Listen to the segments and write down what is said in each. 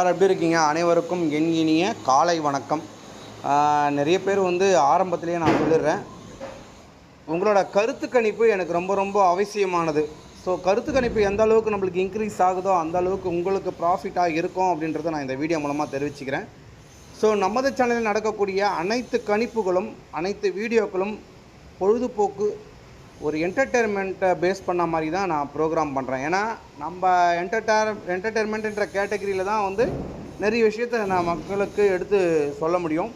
Sir எப்படி இருக்கீங்க? அனைவருக்கும் என் இனிய காலை வணக்கம். நிறைய பேர் வந்து ஆரம்பத்திலேயே நான் சொல்லிடுறேன். உங்களோட கருத்து கணிப்பு எனக்கு ரொம்ப ரொம்ப அவசியமானது. ஸோ கருத்து கணிப்பு எந்த அளவுக்கு நம்மளுக்கு இன்க்ரீஸ் ஆகுதோ அந்த அளவுக்கு உங்களுக்கு ப்ராஃபிட்டாக இருக்கும் அப்படின்றத நான் இந்த வீடியோ மூலமாக தெரிவிச்சுக்கிறேன். ஸோ நமது சேனலில் நடக்கக்கூடிய அனைத்து கணிப்புகளும் அனைத்து வீடியோக்களும் பொழுதுபோக்கு ஒரு என்டர்டெயின்மெண்ட்டை பேஸ் பண்ண மாதிரி தான் நான் ப்ரோக்ராம் பண்ணுறேன் ஏன்னா நம்ம என்டர்டைர் என்டர்டெயின்மெண்ட்ன்ற கேட்டகரியில் தான் வந்து நிறைய விஷயத்தை நான் மக்களுக்கு எடுத்து சொல்ல முடியும்.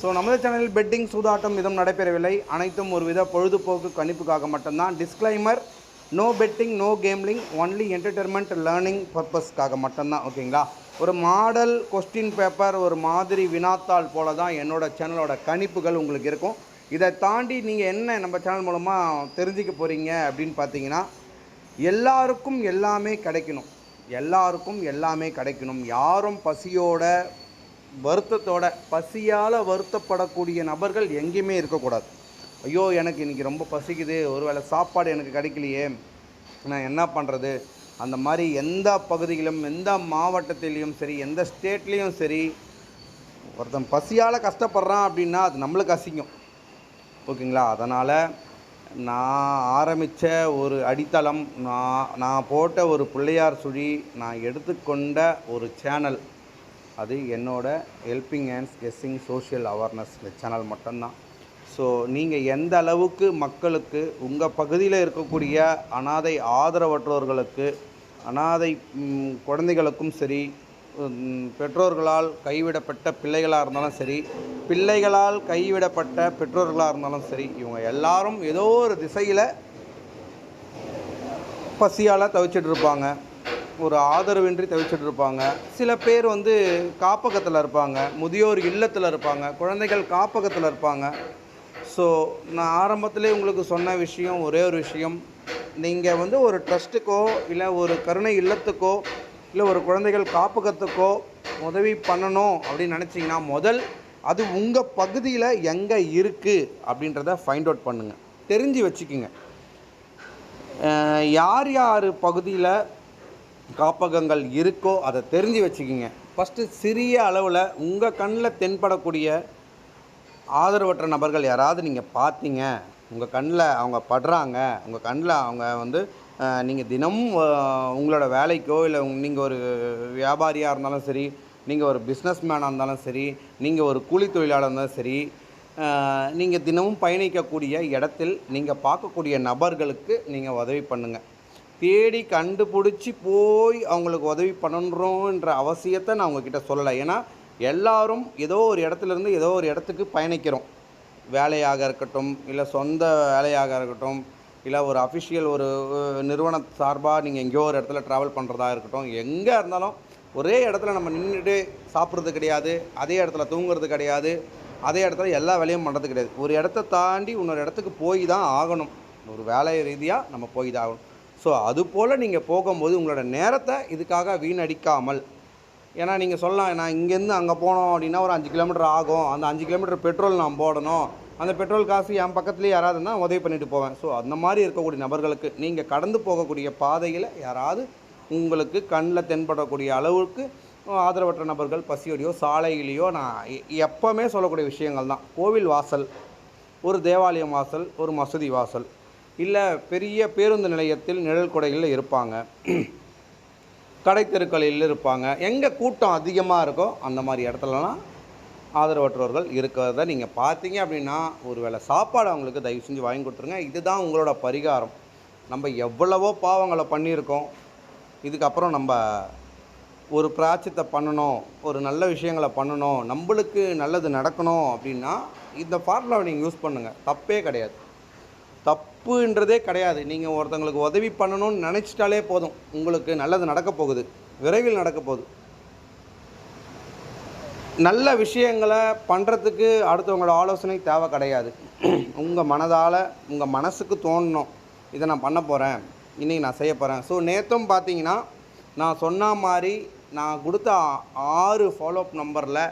ஸோ நமது சேனலில் பெட்டிங் சூதாட்டம் இதுவும் நடைபெறவில்லை. அனைத்தும் ஒரு வித பொழுதுபோக்கு கணிப்புக்காக மட்டும்தான். Disclaimer no betting no gambling only entertainment learning பர்பஸ்க்காக மட்டும்தான். ஓகேங்களா ஒரு மாடல் கொஸ்டின் பேப்பர் ஒரு மாதிரி வினாத்தாள் போல தான் என்னோடய சேனலோட கணிப்புகள் உங்களுக்கு இருக்கும். இதை தாண்டி நீங்கள் என்ன நம்ம சேனல் மூலமாக தெரிஞ்சுக்க போகிறீங்க அப்படின்னு பார்த்தீங்கன்னா எல்லாருக்கும் எல்லாமே கிடைக்கணும். எல்லாருக்கும் எல்லாமே கிடைக்கணும். யாரும் பசியோட வருத்தத்தோட பசியால் வருத்தப்படக்கூடிய நபர்கள் எங்கேயுமே இருக்கக்கூடாது. ஐயோ எனக்கு இன்றைக்கி ரொம்ப பசிக்குது. ஒருவேளை சாப்பாடு எனக்கு கிடைக்கலையே. நான் என்ன பண்ணுறது அந்த மாதிரி எந்த பகுதியிலும் எந்த மாவட்டத்திலையும் சரி எந்த ஸ்டேட்லேயும் சரி ஒருத்தன் பசியால் கஷ்டப்படுறான் அப்படின்னா அது நம்மளுக்கு அசிங்கம். ஓகேங்களா? அதனால் நான் ஆரம்பித்த ஒரு அடித்தளம் நான் நான் போட்ட ஒரு பிள்ளையார் சுழி நான் எடுத்துக்கொண்ட ஒரு சேனல். அது என்னோட helping hands guessing social awareness channel மட்டும்தான். ஸோ நீங்கள் எந்த அளவுக்கு மக்களுக்கு உங்கள் பகுதியில் இருக்கக்கூடிய அனாதை ஆதரவற்றோர்களுக்கு அனாதை குழந்தைகளுக்கும் சரி பெற்றோர்களால் கைவிடப்பட்ட பிள்ளைகளாக இருந்தாலும் சரி பிள்ளைகளால் கைவிடப்பட்ட பெற்றோர்களாக இருந்தாலும் சரி இவங்க எல்லாரும் ஏதோ ஒரு திசையில் பசியால் தவிச்சிட்டு இருப்பாங்க. ஒரு ஆதரவின்றி தவிச்சிட்டு இருப்பாங்க. சில பேர் வந்து காப்பகத்தில் இருப்பாங்க. முதியோர் இல்லத்தில் இருப்பாங்க. குழந்தைகள் காப்பகத்தில் இருப்பாங்க. ஸோ நான் ஆரம்பத்திலே உங்களுக்கு சொன்ன விஷயம் ஒரே ஒரு விஷயம். நீங்கள் வந்து ஒரு ட்ரஸ்ட்டுக்கோ இல்லை ஒரு கருணை இல்லத்துக்கோ இல்லை ஒரு குழந்தைகள் காப்பகத்துக்கோ உதவி பண்ணணும் அப்படின்னு நினச்சிங்கன்னா முதல் அது உங்கள் பகுதியில் எங்கே இருக்குது அப்படின்றத ஃபைண்ட் அவுட் பண்ணுங்கள் தெரிஞ்சு வச்சுக்கிங்க. யார் யார் பகுதியில் காப்பகங்கள் இருக்கோ அதை தெரிஞ்சு வச்சுக்கிங்க. ஃபஸ்ட்டு சிறிய அளவில் உங்கள் கண்ணில் தென்படக்கூடிய ஆதரவற்ற நபர்கள் யாராவது நீங்கள் பார்த்தீங்க. உங்கள் கண்ணில் அவங்க படுறாங்க. உங்கள் கண்ணில் அவங்க வந்து நீங்கள் தினமும் உங்களோட வேலைக்கோ இல்லை நீங்கள் ஒரு வியாபாரியாக இருந்தாலும் சரி நீங்கள் ஒரு பிஸ்னஸ் மேனாக இருந்தாலும் சரி நீங்கள் ஒரு கூலி தொழிலாளர் இருந்தாலும் சரி நீங்கள் தினமும் பயணிக்கக்கூடிய இடத்தில் நீங்கள் பார்க்கக்கூடிய நபர்களுக்கு நீங்கள் உதவி பண்ணுங்கள் தேடி கண்டுபிடிச்சி போய் அவங்களுக்கு உதவி பண்ணணுன்ற அவசியத்தை நான் உங்ககிட்ட சொல்லலை. ஏன்னா எல்லாரும் ஏதோ ஒரு இடத்துல இருந்து ஏதோ ஒரு இடத்துக்கு பயணிக்கிறோம். வேலையாக இருக்கட்டும் இல்லை சொந்த வேலையாக இருக்கட்டும் இல்லை ஒரு அஃபிஷியல் ஒரு நிறுவன சார்பாக நீங்கள் எங்கேயோ ஒரு இடத்துல ட்ராவல் பண்ணுறதா இருக்கட்டும் எங்கே இருந்தாலும் ஒரே இடத்துல நம்ம நின்றுட்டு சாப்பிட்றது கிடையாது அதே இடத்துல தூங்குறது கிடையாது அதே இடத்துல எல்லா வேலையும் பண்ணுறது கிடையாது. ஒரு இடத்த தாண்டி இன்னொரு இடத்துக்கு போய் தான் ஆகணும். ஒரு வேலை ரீதியாக நம்ம போய் தான் ஆகணும். ஸோ அது போல் நீங்கள் போகும்போது உங்களோட நேரத்தை இதுக்காக வீணடிக்காமல். ஏன்னா நீங்கள் சொல்லலாம் நான் இங்கேருந்து அங்கே போனோம் அப்படின்னா ஒரு அஞ்சு கிலோமீட்டர் ஆகும். அந்த அஞ்சு கிலோமீட்டர் பெட்ரோல் நான் போடணும். அந்த பெட்ரோல் காசு என் பக்கத்துலேயே யாராவது இருந்தால் உதவி பண்ணிட்டு போவேன். ஸோ அந்த மாதிரி இருக்கக்கூடிய நபர்களுக்கு நீங்கள் கடந்து போகக்கூடிய பாதையில் யாராவது உங்களுக்கு கண்ணில் தென்படக்கூடிய அளவுக்கு ஆதரவற்ற நபர்கள் பசியோடையோ சாலையிலையோ நான் எப்போவுமே சொல்லக்கூடிய விஷயங்கள் தான். கோவில் வாசல் ஒரு தேவாலயம் வாசல் ஒரு மசூதி வாசல். இல்லை பெரிய பேருந்து நிலையத்தில் நிழல் கொடைகளில் இருப்பாங்க. கடை தெருக்களில் இருப்பாங்க. எங்கே கூட்டம் அதிகமாக இருக்கோ அந்த மாதிரி இடத்துலலாம் ஆதரவற்றவர்கள் இருக்கிறத நீங்கள் பார்த்தீங்க அப்படின்னா ஒரு வேளை சாப்பாடு அவங்களுக்கு தயவு செஞ்சு வாங்கி கொடுத்துருங்க. இதுதான் உங்களோட பரிகாரம். நம்ம எவ்வளவோ பாவங்களை பண்ணியிருக்கோம். இதுக்கப்புறம் நம்ம ஒரு பிராச்சித்தை பண்ணணும் ஒரு நல்ல விஷயங்களை பண்ணணும் நம்மளுக்கு நல்லது நடக்கணும் அப்படின்னா இந்த ஃபார்முலாவை நீங்கள் யூஸ் பண்ணுங்கள் தப்பே கிடையாது. தப்புன்றதே கிடையாது. நீங்கள் ஒருத்தங்களுக்கு உதவி பண்ணணும்னு நினச்சிட்டாலே போதும். உங்களுக்கு நல்லது நடக்க போகுது. விரைவில் நடக்க போகுது. நல்ல விஷயங்களை பண்ணுறதுக்கு அடுத்தவங்களோட ஆலோசனை தேவை கிடையாது. உங்கள் மனதால் உங்கள் மனசுக்கு தோணணும் இதை நான் பண்ண போகிறேன் இன்றைக்கி நான் செய்ய போகிறேன் ஸோ நேற்றும் பார்த்தீங்கன்னா நான் சொன்ன மாதிரி நான் கொடுத்த ஆறு ஃபாலோஅப் நம்பரில்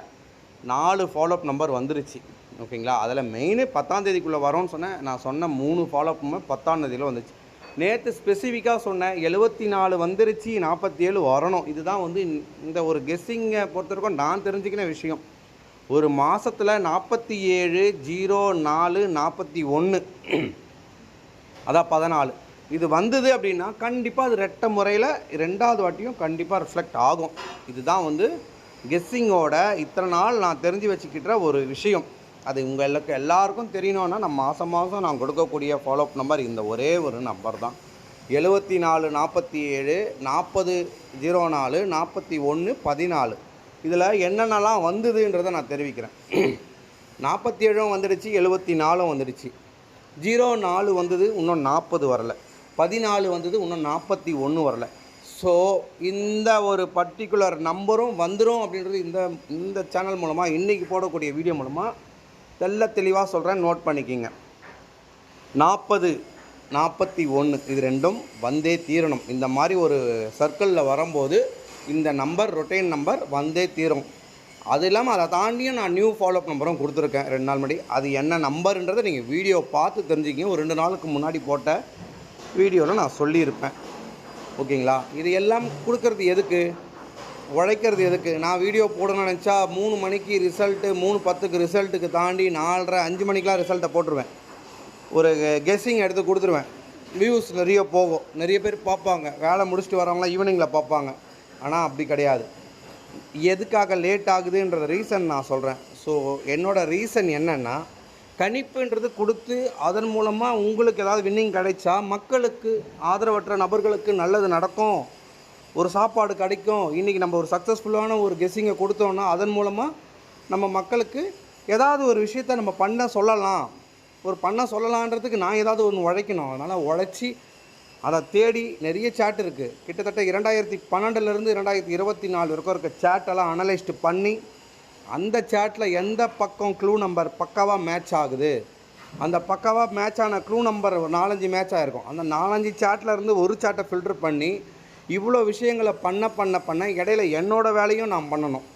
நாலு ஃபாலோஅப் நம்பர் வந்துருச்சு. ஓகேங்களா அதில் மெயினு பத்தாம் தேதிக்குள்ளே வரோன்னு சொன்னேன். நான் சொன்ன மூணு ஃபாலோஅப்புமே பத்தாம் தேதியில் வந்துச்சு. நேற்று ஸ்பெசிஃபிக்காக சொன்னேன் எழுபத்தி நாலு வந்துருச்சு நாற்பத்தி ஏழு வரணும். இதுதான் வந்து இந்த- இந்த ஒரு கெஸ்ஸிங்கை பொறுத்தவரைக்கும் நான் தெரிஞ்சுக்கின விஷயம். ஒரு மாதத்தில் நாற்பத்தி ஏழு ஜீரோ நாலு நாற்பத்தி ஒன்று அதான் பதினாலு. இது வந்தது அப்படின்னா கண்டிப்பாக அது ரெட்டை முறையில் ரெண்டாவது வாட்டியும் கண்டிப்பாக ரிஃப்ளெக்ட் ஆகும். இதுதான் வந்து கெஸ்ஸிங்கோட இத்தனை நாள் நான் தெரிஞ்சு வச்சுக்கிட்ட ஒரு விஷயம். அது உங்களுக்கு எல்லாருக்கும் தெரியணும்னா நான் மாதம் மாதம் நான் கொடுக்கக்கூடிய ஃபாலோஅப் நம்பர் இந்த ஒரே ஒரு நம்பர் தான். எழுபத்தி நாலு நாற்பத்தி ஏழு நாற்பது ஜீரோ நாலு நாற்பத்தி ஒன்று பதினாலு. இதில் என்னென்னலாம் வந்ததுன்றதை நான் தெரிவிக்கிறேன். நாற்பத்தி ஏழும் வந்துடுச்சு எழுபத்தி நாலும் வந்துடுச்சு. ஜீரோ நாலு வந்தது இன்னும் நாற்பது வரல. பதினாலு வந்தது இன்னும் நாற்பத்தி ஒன்று வரல. ஸோ இந்த ஒரு பர்டிகுலர் நம்பரும் வந்துடும் அப்படின்றது இந்த இந்த சேனல் மூலமாக இன்றைக்கி போடக்கூடிய வீடியோ மூலமாக தெல்ல தெளிவாக சொல்கிறேன் நோட் பண்ணிக்கிங்க. நாற்பது நாற்பத்தி ஒன்று இது ரெண்டும் வந்தே தீரணும். இந்த மாதிரி ஒரு சர்க்கிளில் வரும்போது இந்த நம்பர் ரொட்டைன் நம்பர் வந்தே தீரும். அது இல்லாமல் அதை தாண்டியும் நான் நியூ ஃபாலோஅப் நம்பரும் கொடுத்துருக்கேன் ரெண்டு நாள் முன்னாடி. அது என்ன நம்பருன்றதை நீங்கள் வீடியோ பார்த்து தெரிஞ்சுக்கிங்க. ஒரு ரெண்டு நாளுக்கு முன்னாடி போட்ட வீடியோவில் நான் சொல்லியிருப்பேன். ஓகேங்களா இது எல்லாம் கொடுக்கறது எதுக்கு? உழைக்கிறது எதுக்கு? நான் வீடியோ போடணும்னு நினச்சா மூணு மணிக்கு ரிசல்ட்டு மூணு பத்துக்கு ரிசல்ட்டுக்கு தாண்டி நாலரை அஞ்சு மணிக்கெலாம் ரிசல்ட்டை போட்டுருவேன். ஒரு கெஸ்ஸிங் எடுத்து கொடுத்துருவேன். வியூஸ் நிறைய போகும். நிறைய பேர் பார்ப்பாங்க. வேலை முடிச்சுட்டு வரவங்களாம் ஈவினிங்கில் பார்ப்பாங்க. ஆனால் அப்படி கிடையாது. எதுக்காக லேட் ஆகுதுன்ற ரீசன் நான் சொல்கிறேன் ஸோ என்னோட ரீசன் என்னென்னா கணிப்புன்றது கொடுத்து அதன் மூலமாக உங்களுக்கு ஏதாவது வின்னிங் கிடைச்சா மக்களுக்கு ஆதரவற்ற நபர்களுக்கு நல்லது நடக்கும். ஒரு சாப்பாடு கிடைக்கும். இன்றைக்கி நம்ம ஒரு சக்ஸஸ்ஃபுல்லான ஒரு கெஸ்ஸிங்கை கொடுத்தோன்னா அதன் மூலமாக நம்ம மக்களுக்கு ஏதாவது ஒரு விஷயத்த நம்ம பண்ண சொல்லலாம். ஒரு பண்ண சொல்லலான்றதுக்கு நான் ஏதாவது ஒன்று உழைக்கணும். அதனால் உழைச்சி அதை தேடி நிறைய சேட் இருக்குது கிட்டத்தட்ட இரண்டாயிரத்தி பன்னெண்டுலேருந்து இரண்டாயிரத்தி இருபத்தி நாலு வரைக்கும் இருக்க சேட்டெல்லாம் அனலைஸ்டு பண்ணி அந்த சேட்டில் எந்த பக்கம் க்ளூ நம்பர் பக்காவாக மேட்ச் ஆகுது? அந்த பக்காவாக மேட்ச் ஆன க்ளூ நம்பர் ஒரு நாலஞ்சு மேட்ச் ஆகிருக்கும் அந்த நாலஞ்சு சேட்டில் இருந்து ஒரு சேட்டை ஃபில்டர் பண்ணி இவ்வளோ விஷயங்களை பண்ண பண்ண பண்ண இடையில என்னோடய வேலையும் நான் பண்ணணும்.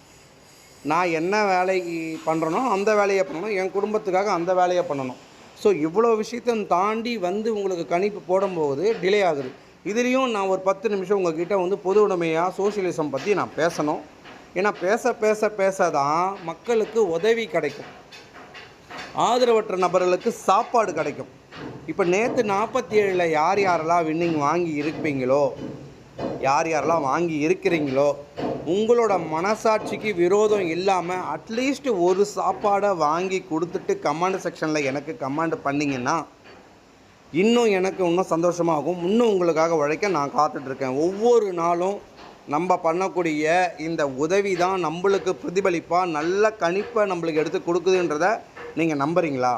நான் என்ன வேலைக்கு பண்ணுறனோ அந்த வேலையை பண்ணணும். என் குடும்பத்துக்காக அந்த வேலையை பண்ணணும். ஸோ இவ்வளோ விஷயத்தையும் தாண்டி வந்து உங்களுக்கு கணிப்பு போடும்போது டிலே ஆகுது. இதுலேயும் நான் ஒரு பத்து நிமிஷம் உங்ககிட்ட வந்து பொது உடைமையாக சோஷியலிசம் பற்றி நான் பேசணும். ஏன்னா பேச பேச பேச தான் மக்களுக்கு உதவி கிடைக்கும். ஆதரவற்ற நபர்களுக்கு சாப்பாடு கிடைக்கும். இப்போ நேற்று நாற்பத்தி ஏழில் யார் யாரெல்லாம் வின்னிங் வாங்கி இருப்பீங்களோ யார் யாரெல்லாம் வாங்கி இருக்கிறீங்களோ உங்களோட மனசாட்சிக்கு விரோதம் இல்லாமல் அட்லீஸ்ட் ஒரு சாப்பாடை வாங்கி கொடுத்துட்டு கமாண்ட் செக்ஷனில் எனக்கு கமாண்ட் பண்ணிங்கன்னா இன்னும் எனக்கு இன்னும் சந்தோஷமாகும். இன்னும் உங்களுக்காக உழைக்க நான் காத்துட்ருக்கேன். ஒவ்வொரு நாளும் நம்ம பண்ணக்கூடிய இந்த உதவி தான் நம்மளுக்கு பிரதிபலிப்பாக நல்ல கணிப்பை நம்மளுக்கு எடுத்து கொடுக்குதுன்றத நீங்கள் நம்புறீங்களா?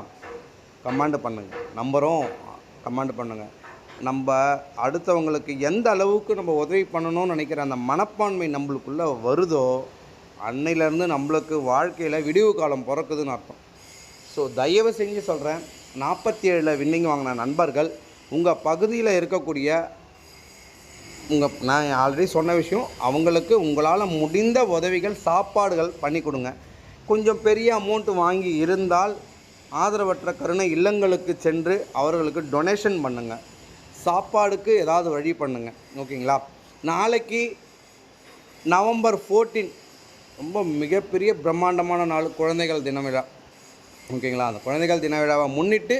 கமாண்ட் பண்ணுங்கள் நம்பரும் கமாண்ட் பண்ணுங்கள் நம்ம அடுத்தவங்களுக்கு எந்த அளவுக்கு நம்ம உதவி பண்ணணும்னு நினைக்கிற அந்த மனப்பான்மை நம்மளுக்குள்ளே வருதோ அன்னையிலேருந்து நம்மளுக்கு வாழ்க்கையில் விடிவு காலம் பிறக்குதுன்னு அர்த்தம். ஸோ தயவு செஞ்சு சொல்கிறேன் நாற்பத்தி ஏழில் வின்னிங் வாங்கின நண்பர்கள் உங்கள் பகுதியில் இருக்கக்கூடிய உங்கள் நான் ஆல்ரெடி சொன்ன விஷயம் அவங்களுக்கு உங்களால் முடிந்த உதவிகள் சாப்பாடுகள் பண்ணி கொடுங்க. கொஞ்சம் பெரிய அமௌண்ட் வாங்கி இருந்தால் ஆதரவற்ற கருணை இல்லங்களுக்கு சென்று அவர்களுக்கு டொனேஷன் பண்ணுங்கள் சாப்பாடுக்கு ஏதாவது வழி பண்ணுங்கள் ஓகேங்களா? நாளைக்கு நவம்பர் ஃபோர்டீன் ரொம்ப மிகப்பெரிய பிரம்மாண்டமான நாள் குழந்தைகள் தின விழா. ஓகேங்களா? அந்த குழந்தைகள் தின விழாவை முன்னிட்டு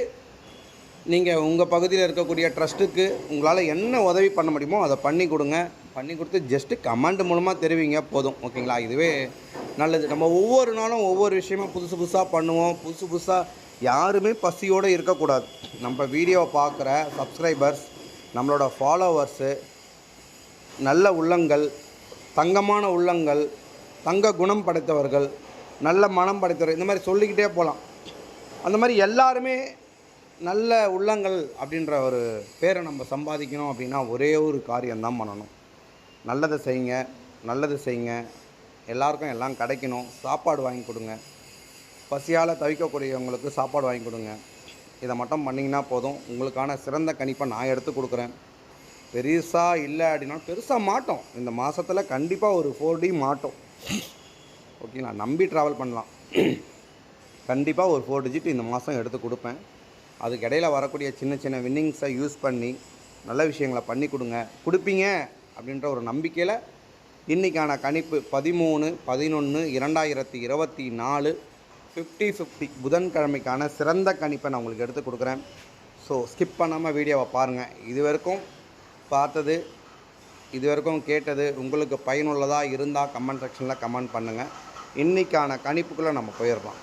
நீங்கள் உங்கள் பகுதியில் இருக்கக்கூடிய ட்ரஸ்ட்டுக்கு உங்களால் என்ன உதவி பண்ண முடியுமோ அதை பண்ணி கொடுங்க. பண்ணி கொடுத்து ஜஸ்ட்டு கமெண்ட் மூலமாக தெரிவிங்க போதும். ஓகேங்களா? இதுவே நல்லது. நம்ம ஒவ்வொரு நாளும் ஒவ்வொரு விஷயமும் புதுசு புதுசாக பண்ணுவோம். புதுசு புதுசாக யாருமே பசியோடு இருக்கக்கூடாது. நம்ம வீடியோவை பார்க்குற சப்ஸ்கிரைபர்ஸ் நம்மளோட ஃபாலோவர்ஸு நல்ல உள்ளங்கள் தங்கமான உள்ளங்கள் தங்க குணம் படைத்தவர்கள் நல்ல மனம் படைத்தவர் இந்த மாதிரி சொல்லிக்கிட்டே போகலாம். அந்த மாதிரி எல்லாருமே நல்ல உள்ளங்கள் அப்படின்ற ஒரு பேரை நம்ம சம்பாதிக்கணும் அப்படின்னா ஒரே ஒரு காரியம்தான் பண்ணணும். நல்லதை செய்யுங்க நல்லது செய்யுங்க. எல்லாருக்கும் எல்லாம் கிடைக்கணும். சாப்பாடு வாங்கி கொடுங்க. பசியால் தவிக்கக்கூடியவங்களுக்கு சாப்பாடு வாங்கி கொடுங்க. இதை மட்டும் பண்ணிங்கன்னா போதும். உங்களுக்கான சிறந்த கணிப்பை நான் எடுத்து கொடுக்குறேன். பெருசாக இல்லை அப்படின்னா பெருசாக மாட்டோம். இந்த மாதத்தில் கண்டிப்பாக ஒரு ஃபோர் டி மாட்டோம். ஓகேங்களா நம்பி ட்ராவல் பண்ணலாம். கண்டிப்பாக ஒரு ஃபோர் டிஜிட் இந்த மாதம் எடுத்து கொடுப்பேன். அதுக்கு இடையில வரக்கூடிய சின்ன சின்ன வின்னிங்ஸை யூஸ் பண்ணி நல்ல விஷயங்களை பண்ணி கொடுங்க. கொடுப்பீங்க அப்படின்ற ஒரு நம்பிக்கையில் இன்றைக்கான கணிப்பு பதிமூணு பதினொன்று இரண்டாயிரத்தி இருபத்தி நாலு ஃபிஃப்டி ஃபிஃப்டி புதன்கிழமைக்கான சிறந்த கணிப்பை நான் உங்களுக்கு எடுத்து கொடுக்குறேன். ஸோ ஸ்கிப் பண்ணாமல் வீடியோவை பாருங்கள் இது வரைக்கும் பார்த்தது இது வரைக்கும் கேட்டது உங்களுக்கு பயனுள்ளதாக இருந்தால் கமெண்ட் செக்ஷனில் கமெண்ட் பண்ணுங்கள் இன்றைக்கான கணிப்புக்குள்ளே நம்ம போயிடலாம்.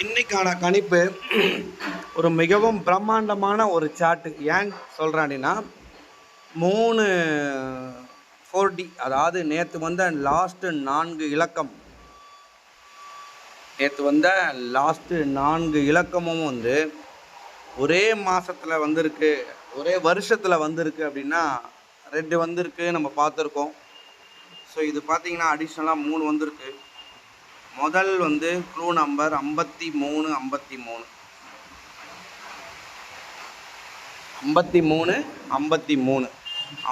இன்னைக்கான கணிப்பு ஒரு மிகவும் பிரம்மாண்டமான ஒரு சாட்டு ஏன் சொல்கிறேன் அப்படின்னா மூணு ஃபோர்டி அதாவது நேற்று வந்த லாஸ்ட்டு நான்கு இலக்கம் நேற்று வந்த லாஸ்ட்டு நான்கு இலக்கமும் வந்து ஒரே மாதத்தில் வந்திருக்கு ஒரே வருஷத்தில் வந்திருக்கு அப்படின்னா ரெண்டு வந்திருக்கு நம்ம பார்த்துருக்கோம். ஸோ இது பார்த்திங்கன்னா அடிஷ்னலாக மூணு வந்திருக்கு. முதல் வந்து க்ளூ நம்பர் ஐம்பத்தி மூணு ஐம்பத்தி மூணு. ஐம்பத்தி மூணு ஐம்பத்தி மூணு.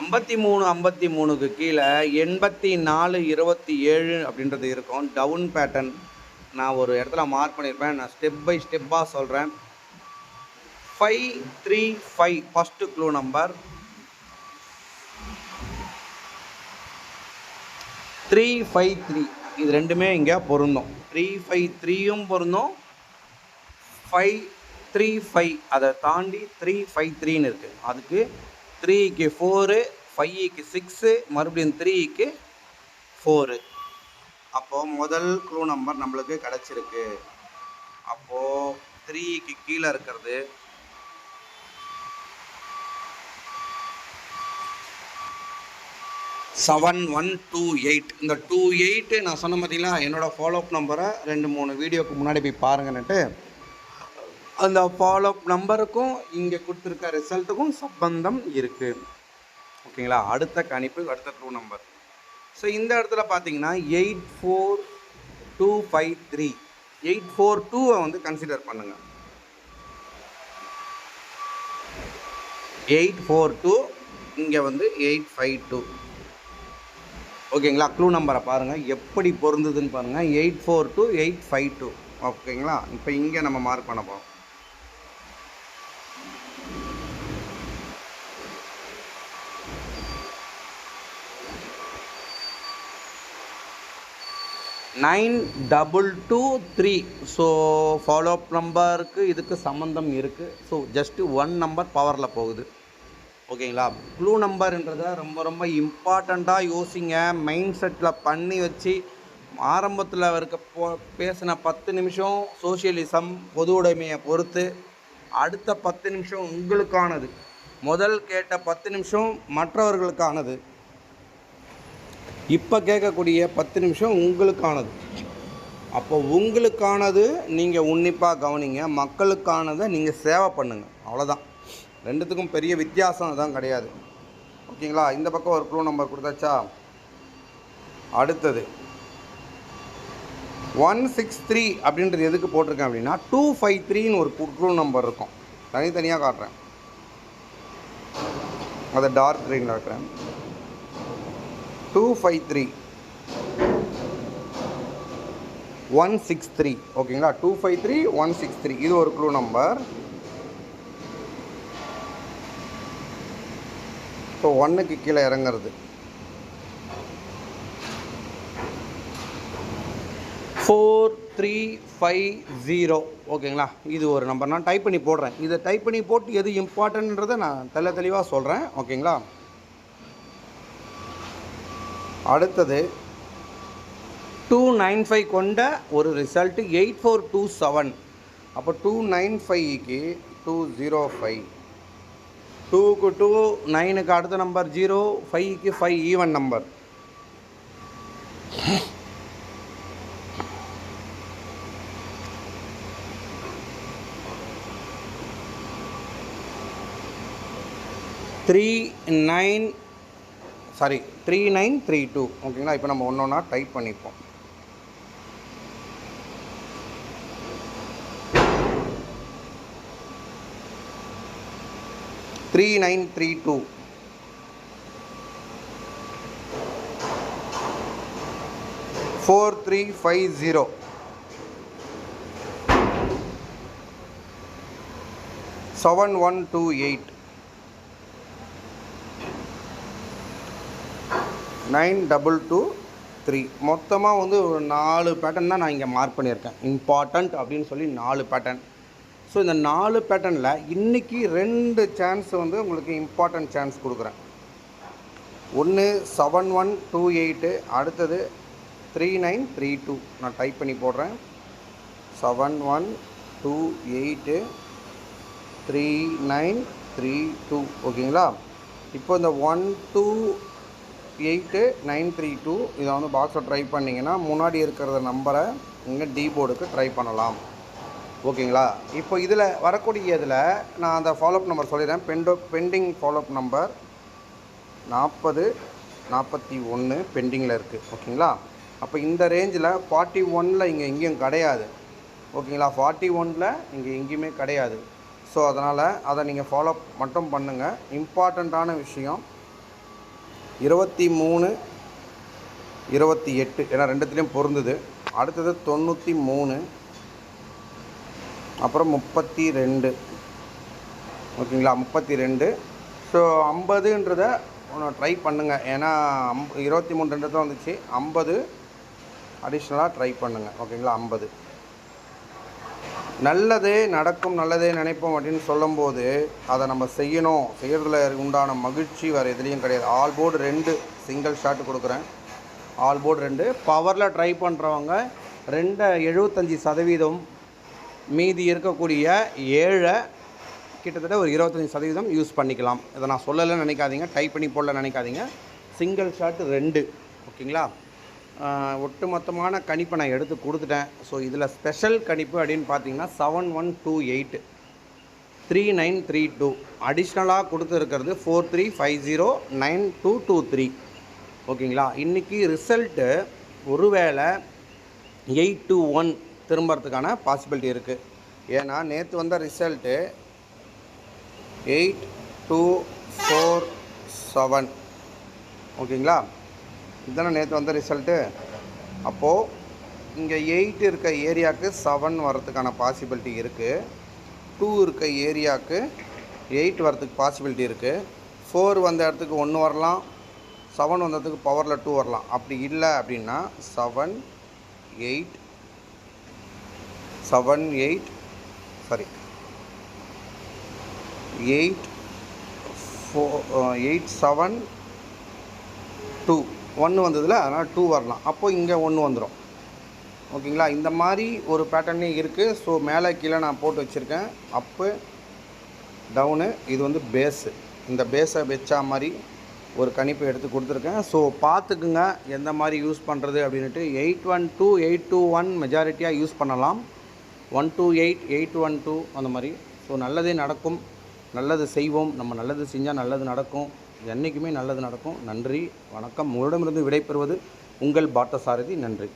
ஐம்பத்தி மூணு ஐம்பத்தி மூணுக்கு கீழே எண்பத்தி நாலு இருபத்தி ஏழு அப்படின்றது இருக்கும். டவுன் பேட்டர்ன் நான் ஒரு இடத்துல மார்க் பண்ணியிருப்பேன் நான் ஸ்டெப் பை ஸ்டெப்பாக சொல்கிறேன் five three five first clue number three five three இது ரெண்டுமே இங்கே பொருந்தும். த்ரீ ஃபைவ் த்ரீயும் பொருந்தும். ஃபைவ் த்ரீ ஃபைவ் அதை தாண்டி த்ரீ ஃபைவ் த்ரீன்னு இருக்குது அதுக்கு த்ரீக்கு ஃபோரு ஃபைவ்க்கு சிக்ஸு மறுபடியும் த்ரீக்கு ஃபோரு அப்போது முதல் க்ளூ நம்பர் நம்மளுக்கு கிடச்சிருக்கு. அப்போது த்ரீக்கு கீழே இருக்கிறது. செவன் ஒன் டூ எயிட் இந்த டூ எயிட்டு நான் சொன்ன பார்த்தீங்களா என்னோடய ஃபாலோஅப் நம்பரை ரெண்டு மூணு வீடியோக்கு முன்னாடி போய் பாருங்கன்னுட்டு. அந்த ஃபாலோஅப் நம்பருக்கும் இங்கே கொடுத்துருக்க ரிசல்ட்டுக்கும் சம்பந்தம் இருக்குது ஓகேங்களா? அடுத்த கணிப்பு அடுத்த ட்ரூ நம்பர் ஸோ இந்த இடத்துல பார்த்தீங்கன்னா eight four two five three eight four டூவை வந்து கன்சிடர் பண்ணுங்கள் எயிட் ஃபோர் டூ இங்கே வந்து எயிட் ஃபைவ் டூ ஓகேங்களா? க்ளூ நம்பரை பாருங்கள் எப்படி பொருந்ததுன்னு பாருங்கள் eight four two eight five two ஓகேங்களா? இப்போ இங்கே நம்ம மார்க் பண்ண போகிறோம் nine double two three. So follow up நம்பருக்கு இதுக்கு சம்மந்தம் இருக்குது ஸோ ஜஸ்ட்டு ஒன் நம்பர் பவரில் போகுது. ஓகேங்களா? க்ளூ நம்பர்ன்றத ரொம்ப ரொம்ப இம்பார்ட்டண்ட்டாக யோசிங்க. மைண்ட் செட்டில் பண்ணி வச்சு ஆரம்பத்தில் இருக்க போ பேசின பத்து நிமிஷம் சோஷியலிசம் பொது உடைமையை பொறுத்து. அடுத்த பத்து நிமிஷம் உங்களுக்கானது. முதல் கேட்ட பத்து நிமிஷம் மற்றவர்களுக்கானது. இப்போ கேட்கக்கூடிய பத்து நிமிஷம் உங்களுக்கானது. அப்போ உங்களுக்கானது நீங்கள் உன்னிப்பாக கவனிங்க மக்களுக்கானதை நீங்கள் சேவை பண்ணுங்கள் அவ்வளோதான் ரெண்டுத்துக்கும் பெரிய வித்தியாசம் அதான் கிடையாது. ஓகேங்களா? இந்த பக்கம் ஒரு க்ளூ நம்பர் கொடுத்தாச்சா? அடுத்தது. ஒன் சிக்ஸ் த்ரீ அப்படின்றது எதுக்கு போட்டிருக்கேன் அப்படின்னா டூ ஃபைவ் த்ரீன்னு ஒரு க்ளூ நம்பர் இருக்கும். தனித்தனியாக காட்டுறேன். அதை டார்க் க்ரீனில் இருக்கிறேன் two five three one six three ஓகேங்களா two five three one six three இது ஒரு க்ளூ நம்பர் ஸோ ஒன்றுக்கு கீழே இறங்குறது. ஃபோர் த்ரீ ஃபைவ் ஜீரோ ஓகேங்களா இது ஒரு நம்பர் நான் டைப் பண்ணி போடுறேன். இதை டைப் பண்ணி போட்டு எது இம்பார்ட்டன்றதை நான் தெள்ள தெளிவாக சொல்கிறேன் ஓகேங்களா அடுத்தது டூ நைன் ஃபைவ் கொண்ட ஒரு result eight four two seven அப்போ டூ நைன் ஃபைவ்க்கு டூ ஜீரோ ஃபைவ் டூக்கு டூ நைனுக்கு அடுத்த நம்பர் ஜீரோ ஃபைவ்க்கு five even number three nine sorry three nine three two ஓகேங்களா இப்போ நம்ம ஒன்று ஒன்றா டைப் பண்ணிப்போம். Three nine three two four three five zero seven one two eight nine double two three. மொத்தமாக வந்து ஒரு நாலு பேட்டர்ன் தான் நான் இங்கே மார்க் பண்ணியிருக்கேன். இம்பார்ட்டண்ட் அப்படின்னு சொல்லி நாலு பேட்டர்ன் ஸோ இந்த நாலு பேட்டர்னில் இன்றைக்கி ரெண்டு சான்ஸ் வந்து உங்களுக்கு இம்பார்ட்டன்ட் சான்ஸ் கொடுக்குறேன். ஒன்று செவன் ஒன் டூ எயிட்டு அடுத்தது த்ரீ நைன் த்ரீ டூ நான் டைப் பண்ணி போடுறேன். Seven one two eight three nine three two ஓகேங்களா இப்போ இந்த one two eight nine three two இதை வந்து பாக்ஸில் ட்ரை பண்ணிங்கன்னா முன்னாடி இருக்கிறத நம்பரை நீங்கள் டி போர்டுக்கு ட்ரை பண்ணலாம். ஓகேங்களா? இப்போ இதில் வரக்கூடிய இதில் நான் அந்த ஃபாலோஅப் நம்பர் சொல்லிடுறேன். பெண்டோ பெண்டிங் ஃபாலோஅப் நம்பர் நாற்பது நாற்பத்தி ஒன்று பெண்டிங்கில் இருக்குது ஓகேங்களா? அப்போ இந்த ரேஞ்சில் ஃபார்ட்டி ஒனில் இங்கே எங்கேயும் கிடையாது. ஓகேங்களா? ஃபார்ட்டி ஒனில் இங்கே எங்கேயுமே கிடையாது. ஸோ அதனால் அதை நீங்கள் ஃபாலோ மட்டும் பண்ணுங்கள் இம்பார்ட்டண்ட்டான விஷயம் இருபத்தி மூணு இருபத்தி எட்டு ஏன்னா ரெண்டுத்துலேயும் பொருந்துது. அடுத்தது தொண்ணூற்றி மூணு அப்புறம் முப்பத்தி ரெண்டு. ஓகேங்களா? முப்பத்தி ரெண்டு. ஸோ ஐம்பதுன்றத ஒன்று ட்ரை பண்ணுங்கள் ஏன்னா அம் இருபத்தி மூணு ரெண்டு தான் வந்துச்சு. ஐம்பது அடிஷ்னலாக ட்ரை பண்ணுங்கள் ஓகேங்களா? ஐம்பது. நல்லதே நடக்கும் நல்லதே நினைப்போம் அப்படின்னு சொல்லும்போது அதை நம்ம செய்யணும். செய்கிறதுல உண்டான மகிழ்ச்சி வேறு எதுலேயும் கிடையாது. ஆல் போர்டு ரெண்டு சிங்கிள் ஷாட் கொடுக்குறேன். ஆல் போர்டு ரெண்டு. பவரில் ட்ரை பண்ணுறவங்க ரெண்டு எழுபத்தஞ்சி சதவீதம் மீதி இருக்கக்கூடிய ஏழை கிட்டத்தட்ட ஒரு இருபத்தஞ்சி சதவீதம் யூஸ் பண்ணிக்கலாம். இதை நான் சொல்லலைன்னு நினைக்காதீங்க. டைப் பண்ணி போடல நினைக்காதீங்க. சிங்கிள் ஷாட் ரெண்டு. ஓகேங்களா? ஒட்டுமொத்தமான கணிப்பை நான் எடுத்து கொடுத்துட்டேன். ஸோ இதில் ஸ்பெஷல் கணிப்பு அப்படின்னு பார்த்தீங்கன்னா seven one two eight three nine three two அடிஷ்னலாக கொடுத்துருக்கிறது four three five zero nine two two three ஓகேங்களா? இன்றைக்கி ரிசல்ட்டு ஒருவேளை எயிட் டு ஒன் திரும்புறதுக்கான பாசிபிலிட்டி இருக்குது ஏன்னா நேற்று வந்த result eight two four seven ஓகேங்களா? இதுதானே நேற்று வந்த ரிசல்ட்டு அப்போது இங்கே எயிட் இருக்க ஏரியாவுக்கு செவன் வரத்துக்கான பாசிபிலிட்டி இருக்குது டூ இருக்க ஏரியாவுக்கு எயிட் வரதுக்கு பாசிபிலிட்டி இருக்குது ஃபோர் வந்த இடத்துக்கு ஒன்று வரலாம். செவன் வந்ததுக்கு பவரில் டூ வரலாம். அப்படி இல்லை அப்படின்னா seven eight seven eight sorry eight four eight seven two ஒன்று வந்ததில் அதனால் டூ வரலாம். அப்போது இங்கே ஒன்று வந்துடும் ஓகேங்களா? இந்த மாதிரி ஒரு பேட்டர்னே இருக்குது ஸோ மேலே கீழே நான் போட்டு வச்சுருக்கேன். அப்பு டவுனு இது வந்து பேஸு இந்த பேஸை வச்சா மாதிரி ஒரு கணிப்பு எடுத்து கொடுத்துருக்கேன். ஸோ பார்த்துக்குங்க எந்த மாதிரி யூஸ் பண்ணுறது அப்படின்ட்டு eight one two eight two one மெஜாரிட்டியாக use பண்ணலாம். One two eight eight one two அந்த மாதிரி. ஸோ நல்லதே நடக்கும். நல்லது செய்வோம். நம்ம நல்லது செஞ்சால் நல்லது நடக்கும். என்றைக்குமே நல்லது நடக்கும். நன்றி. வணக்கம். உங்களிடமிருந்து விடைபெறுவது உங்கள் பார்த்தசாரதி நன்றி.